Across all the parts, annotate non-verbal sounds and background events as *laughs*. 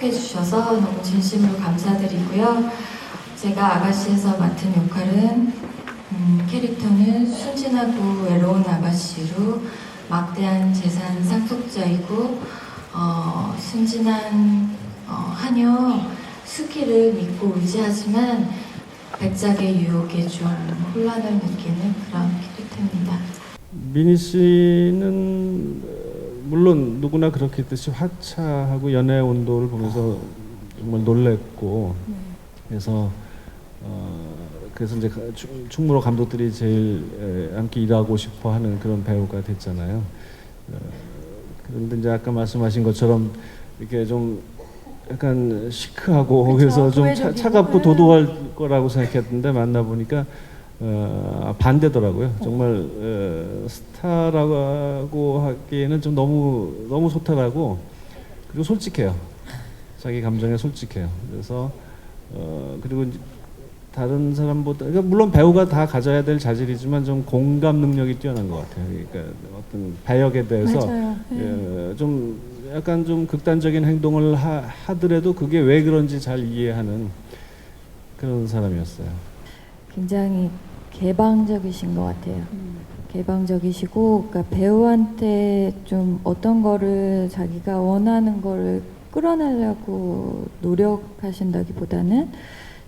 합격해 주셔서 너무 진심으로 감사드리고요. 제가 아가씨에서 맡은 역할은 음, 캐릭터는 순진하고 외로운 아가씨로 막대한 재산 상속자이고 어, 순진한 어, 하녀 수기를 믿고 의지하지만 백작의 유혹에 좀 혼란을 느끼는 그런 캐릭터입니다. 미니 씨는 어, 물론 누구나 그렇게 뜻이 화차하고 연애 온도를 보면서 정말 놀랬고 그래서 어 그래서 이제 충- 충무로 감독들이 제일 에, 함께 일하고 싶어하는 그런 배우가 됐잖아요. 어, 그런데 이제 아까 말씀하신 것처럼 이렇게 좀 약간 시크하고 그쵸, 그래서 좀 차. 차갑고 네. 도도할 거라고 생각했는데 만나 보니까 어, 반대더라고요. 정말 어, 스타라고 하기에는 좀 너무 너무 소탈하고 그리고 솔직해요. 자기 감정에 솔직해요. 그래서 어, 그리고 다른 사람보다 그러니까 물론 배우가 다 가져야 될 자질이지만 좀 공감 능력이 뛰어난 것 같아요. 그러니까 어떤 배역에 대해서. 네. 예, 좀 약간 좀 극단적인 행동을 하, 하더라도 그게 왜 그런지 잘 이해하는 그런 사람이었어요. 굉장히 개방적이신 것 같아요. 개방적이시고, 그러니까 배우한테 좀 어떤 거를 자기가 원하는 거를 끌어내려고 노력하신다기보다는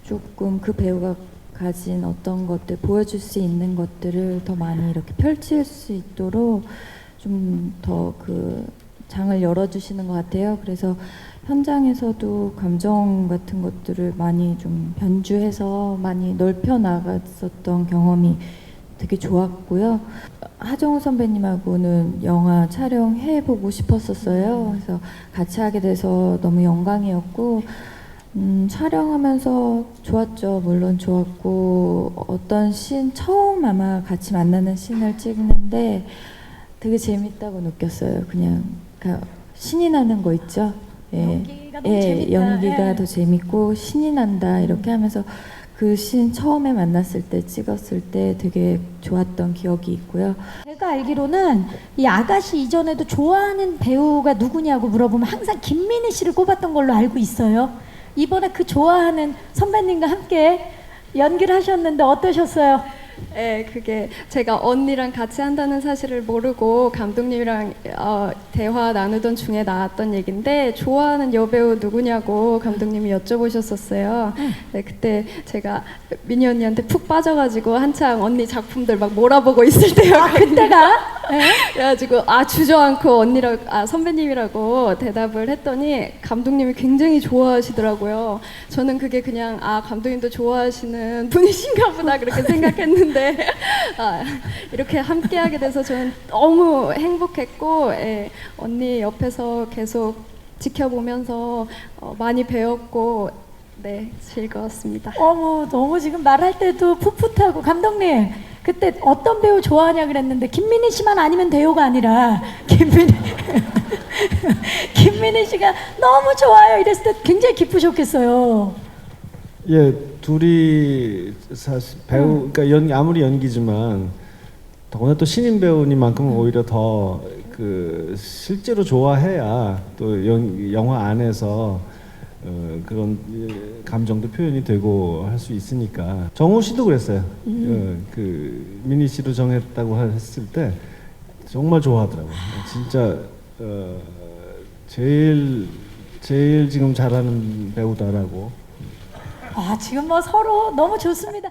조금 그 배우가 가진 어떤 것들, 보여줄 수 있는 것들을 더 많이 이렇게 펼칠 수 있도록 좀 더 그 장을 열어주시는 것 같아요. 그래서 현장에서도 감정 같은 것들을 많이 좀 변주해서 많이 넓혀 나갔었던 경험이 되게 좋았고요. 하정우 선배님하고는 영화 촬영해 보고 싶었었어요. 그래서 같이 하게 돼서 너무 영광이었고 음, 촬영하면서 좋았죠. 물론 좋았고 어떤 씬 처음 아마 같이 만나는 씬을 찍는데 되게 재밌다고 느꼈어요. 그냥 그러니까 신이 나는 거 있죠. 예. 연기가 예. 연기가 예. 더 재밌고 신이 난다 이렇게 하면서 그 신 처음에 만났을 때 찍었을 때 되게 좋았던 기억이 있고요. 제가 알기로는 이 아가씨 이전에도 좋아하는 배우가 누구냐고 물어보면 항상 김민희 씨를 꼽았던 걸로 알고 있어요. 이번에 그 좋아하는 선배님과 함께 연기를 하셨는데 어떠셨어요? 네, 그게 제가 언니랑 같이 한다는 사실을 모르고 감독님이랑 어, 대화 나누던 중에 나왔던 얘긴데 좋아하는 여배우 누구냐고 감독님이 여쭤보셨었어요. 네, 그때 제가 미니 언니한테 푹 빠져가지고 한창 언니 작품들 막 몰아보고 있을 때요. 아 그때가 예? 그래가지고 아 주저앉고 언니라 아 선배님이라고 대답을 했더니 감독님이 굉장히 좋아하시더라고요. 저는 그게 그냥 아 감독님도 좋아하시는 분이신가 보다 그렇게 생각했는데 *laughs* 아, 이렇게 함께 하게 돼서 저는 너무 행복했고 예, 언니 옆에서 계속 지켜보면서 어, 많이 배웠고 네 즐거웠습니다. 어머 너무 지금 말할 때도 풋풋하고 감독님 그때 어떤 배우 좋아하냐 그랬는데 김민희 씨만 아니면 대우가 아니라 김민희 *laughs* 김민희 씨가 너무 좋아요 이랬을 때 굉장히 기쁘셨겠어요. 예, 둘이 사실 배우, 그러니까 연, 아무리 연기지만 더구나 또 신인 배우님만큼은 오히려 더 그 실제로 좋아해야 또 연, 영화 안에서 어, 그런 예, 감정도 표현이 되고 할 수 있으니까. 정우 씨도 그랬어요. 어, 그 미니 씨로 정했다고 했을 때 정말 좋아하더라고요. 진짜 어, 제일 제일 지금 잘하는 배우다라고 아 지금 뭐 서로 너무 좋습니다.